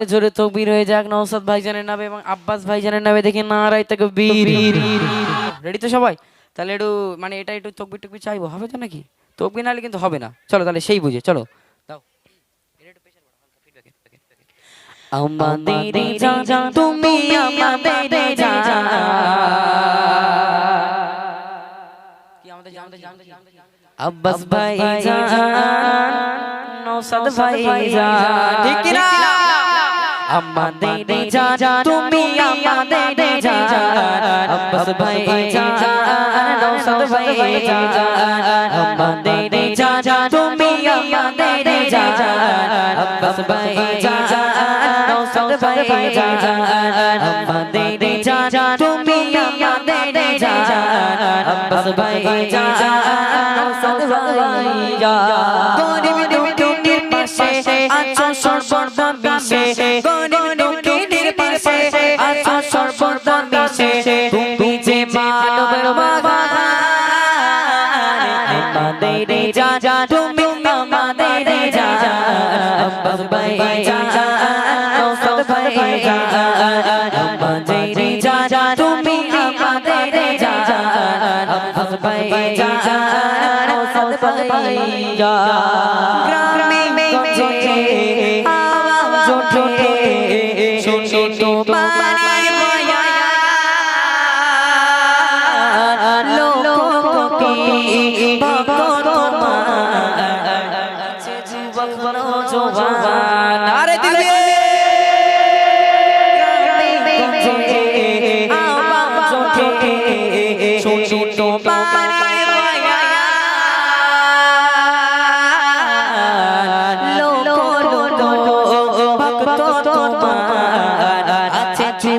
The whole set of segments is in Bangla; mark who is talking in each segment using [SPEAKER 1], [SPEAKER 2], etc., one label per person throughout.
[SPEAKER 1] জোরে তকবীর হয়ে যাক নওসাদ ভাইজানের নামে এবং আব্বাস ভাইজানের নামে দেখি নারাই তাকে রেডি তো সবাই? তাহলে একটু মানে এটা একটু তকবির টকবির চাইব হবে তো নাকি? তকবির নাহলে কিন্তু হবে না। চলো তাহলে সেই বুঝে চলো। আমাদের তুমি আমাদের আব্বাস ভাই জান নওসাদ ভাই ঠিক না আমাদের জান তুমি আমাদের জান আব্বাস ভাই জান নওসাদ ভাই জান আমাদের জান তুমি আমাদের জান আব্বাস ভাই জান নওসাদ ভাই জান আমাদের জান তুমি আমাদের জান আব্বাস ভাই জান নওসাদ ভাই জান তুমি যে মানব আমাদের যা যা তুমি আমাদের যা ভাই যা ভাই যা আমাদের যা যা তুমি আমাদের যা ভাই যা ভাই যা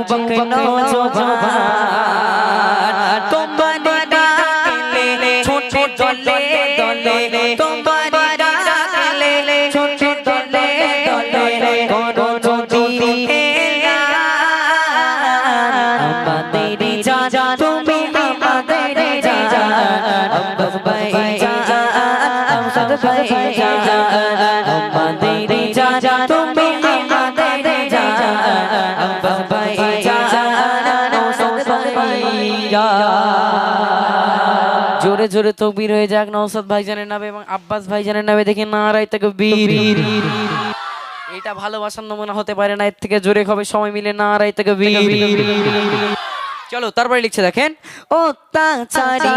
[SPEAKER 1] যুবক নওজোয়ান তোমার। ডাকলে ছোট দলে দলে। তোমার ডাকলে ছোট দলে দলে। করো যদি আমাদের যা যা জোরে জোরে তকবীর হয়ে যাক নওসাদ ভাইজানের নামে এবং আব্বাস ভাইজানের নামে দেখি নারাই তাকে এটা ভালোবাসার নমুনা হতে পারে না এর থেকে জোরে হবে সময় মিলে নারাই তাকে চলো তারপরে লিখছে দেখেন ও তাছাড়ি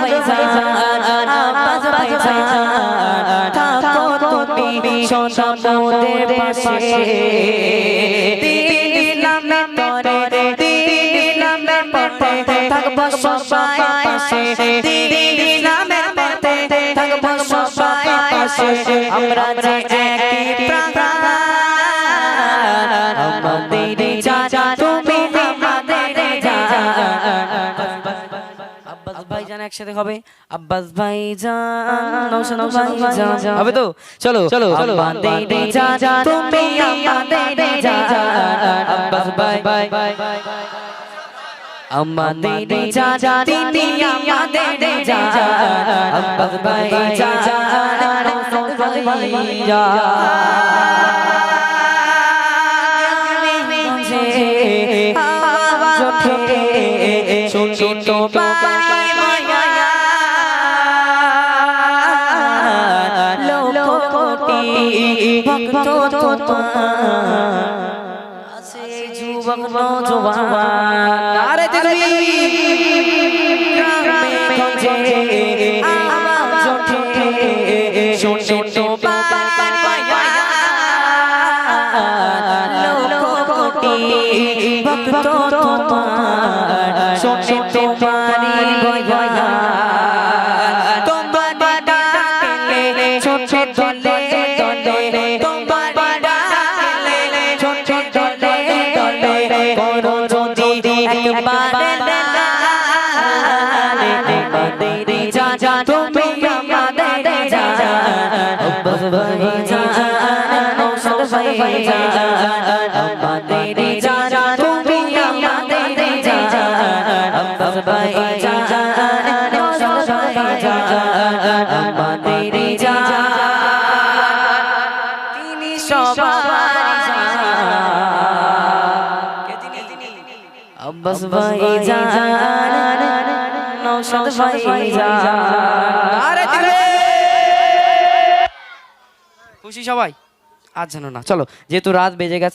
[SPEAKER 1] ভাইজান আব্বাস ভাইজান থাকো তুমি সনমদের পাশে। তরে দিন ইসলামে পথে থাকব সবাই পাশে। পাশে আমরা যে একই প্রাণ যা তুমি একসাথে হবে আব্বাস নওশাদ ভাইজান হবে তো চলো চলো চলো ভাই আমাদের যা যা আমাদের যা আব্বাস ভাই ওঠে শুনি তোমার ভক্ত তোমার যুবক নজওয়ান আরে দেখবি গ্রামে একবারে আমাদের জান তুমি আমাদের জান আব্বাস ভাই জান নৌসাদ ভাই জান আমাদের তুমি আমাদের জান আব্বাস ভাই জান নৌসাদ খুশি সবাই? আজ জানো না। চলো যেহেতু রাত বেজে গেছে